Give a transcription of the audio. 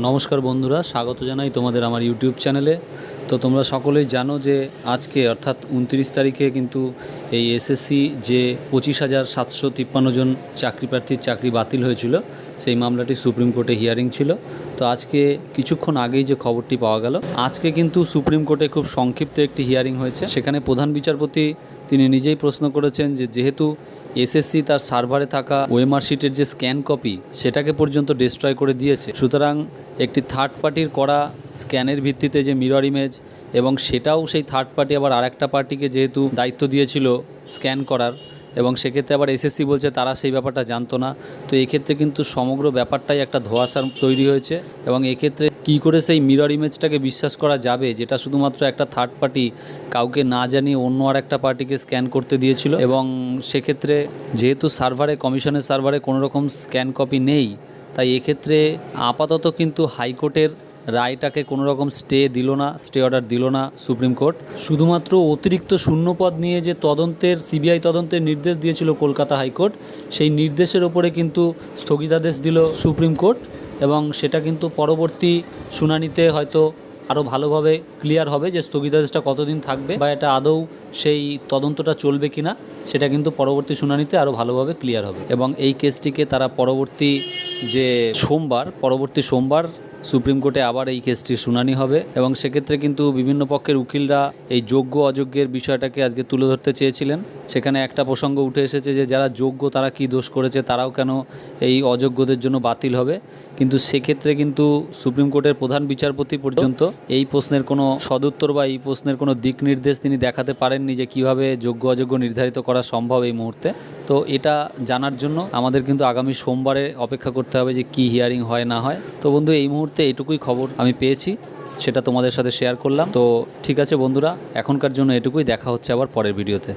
নমস্কার বন্ধুরা, স্বাগত জানাই তোমাদের আমার ইউটিউব চ্যানেলে। তো তোমরা সকলেই জানো যে আজকে, অর্থাৎ উনত্রিশ তারিখে কিন্তু এই এসএসসি যে পঁচিশ হাজার সাতশো তিপ্পান্ন জন চাকরি প্রার্থীর চাকরি বাতিল হয়েছিল, সেই মামলাটি সুপ্রিম কোর্টে হিয়ারিং ছিল। তো আজকে কিছুক্ষণ আগেই যে খবরটি পাওয়া গেল, আজকে কিন্তু সুপ্রিম কোর্টে খুব সংক্ষিপ্ত একটি হিয়ারিং হয়েছে। সেখানে প্রধান বিচারপতি তিনি নিজেই প্রশ্ন করেছেন যে যেহেতু এসএসসি তার সার্ভারে থাকা ওএমআর শিটের যে স্ক্যান কপি, সেটাকে পর্যন্ত ডিস্ট্রয় করে দিয়েছে। সুতরাং একটি থার্ড পার্টির করা স্ক্যানের ভিত্তিতে যে মিরর ইমেজ এবং সেটাও সেই থার্ড পার্টি আবার আরেকটা পার্টিকে যেহেতু দায়িত্ব দিয়েছিল স্ক্যান করার এবং সেক্ষেত্রে আবার এসএসসি বলছে তারা সেই ব্যাপারটা জানতো না। তো এক্ষেত্রে কিন্তু সমগ্র ব্যাপারটাই একটা ধোয়াশার তৈরি হয়েছে এবং এক্ষেত্রে কী করে সেই মিরর ইমেজটাকে বিশ্বাস করা যাবে, যেটা শুধুমাত্র একটা থার্ড পার্টি কাউকে না জানিয়ে অন্য আর একটা পার্টিকে স্ক্যান করতে দিয়েছিল। এবং সেক্ষেত্রে যেহেতু সার্ভারে কমিশনের সার্ভারে কোনো রকম স্ক্যান কপি নেই, তাই এক্ষেত্রে আপাতত কিন্তু হাইকোর্টের রায়টাকে কোনো রকম স্টে দিল না, স্টে অর্ডার দিল না সুপ্রিম কোর্ট। শুধুমাত্র অতিরিক্ত শূন্যপদ নিয়ে যে তদন্তের, সিবিআই তদন্তের নির্দেশ দিয়েছিল কলকাতা হাইকোর্ট, সেই নির্দেশের ওপরে কিন্তু স্থগিতাদেশ দিল সুপ্রিম কোর্ট এবং সেটা কিন্তু পরবর্তী শুনানিতে হয়তো আরও ভালোভাবে ক্লিয়ার হবে যে স্থগিতাদেশটা কতদিন থাকবে বা এটা আদৌ সেই তদন্তটা চলবে কি না সেটা কিন্তু পরবর্তী শুনানিতে আরও ভালোভাবে ক্লিয়ার হবে। এবং এই কেসটিকে তারা পরবর্তী যে সোমবার, পরবর্তী সোমবার সুপ্রিম কোর্টে আবার এই কেসটির শুনানি হবে এবং সেক্ষেত্রে কিন্তু বিভিন্ন পক্ষের উকিলরা এই যোগ্য অযোগ্যের বিষয়টাকে আজকে তুলে ধরতে চেয়েছিলেন। সেখানে একটা প্রসঙ্গ উঠে এসেছে যে যারা যোগ্য তারা কি দোষ করেছে তারাও কেন এই অযোগ্যদের জন্য বাতিল হবে। কিন্তু সেক্ষেত্রে কিন্তু সুপ্রিম কোর্টের প্রধান বিচারপতি পর্যন্ত এই প্রশ্নের কোনো সদুত্তর বা এই প্রশ্নের কোনো দিক নির্দেশ তিনি দেখাতে পারেননি যে কীভাবে যোগ্য অযোগ্য নির্ধারিত করা সম্ভব এই মুহূর্তে। তো এটা জানার জন্য আমাদের কিন্তু আগামী সোমবারে অপেক্ষা করতে হবে যে কি হিয়ারিং হয় না হয়। তো বন্ধু, এই মুহূর্তে এটুকুই খবর আমি পেয়েছি, সেটা তোমাদের সাথে শেয়ার করলাম। তো ঠিক আছে বন্ধুরা, এখনকার জন্য এটুকুই, দেখা হচ্ছে আবার পরের ভিডিওতে